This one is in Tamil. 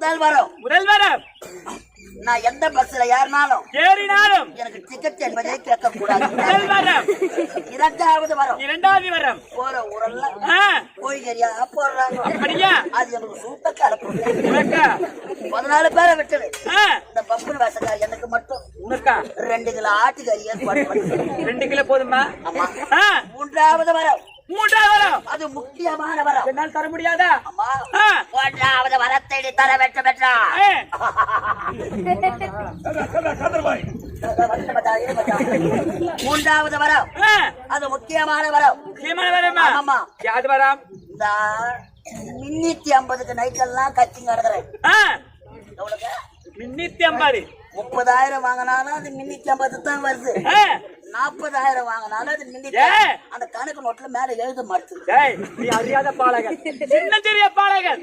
முதல் வரம் முதல் வரம் நான் எந்த பஸ்ல ஏறினாலும் ஏறினாலும். எனக்கு டிக்கெட் என்பதே கேட்க கூடாது முதல் வரம் இரண்டாவது வரம். இரண்டாவது வரம். போற ஊரெல்லாம் ஆ, கோழிகறியா போடுறாங்க. அப்படியா? அது எனக்கு சூப்பர் கலப்பு பதினாலு பேரை விட்டுரு ஆ, இந்த பப்புனு வேசக்காரி எனக்கு மட்டும். உனக்கா? ரெண்டு கிலோ ஆட்டுக்கறி ஏற்பாடு பண்ணு. ரெண்டு கிலோ போதுமா? மூன்றாவது வரம். மூன்றாவது வரம். அது முக்கியமான வரம். என்னால் தர முடியாதா? மூன்றாவது நீ தர வேண்டும் மூன்றாவது வரம். அது முக்கியமான வரம். முக்கியமான வரமா ஆமாம்மா. யாது வரம்? இந்த முன்னூத்தி ஐம்பதுக்கு நைட் எல்லாம் கச்சிங்க நடக்கிறேன் முன்னூத்தி ஐம்பது. முப்பதாயிரம் வாங்கினாலும் அது முன்னூத்தி ஐம்பது தான் வருது. நாற்பதாயிரம் வாங்கினாலும் அது முன்னூத்தி. அந்த கணக்கு நோட்டுல மேல எழுத நீ அறியாத பாலகன். சின்ன சிறிய பாலகன்.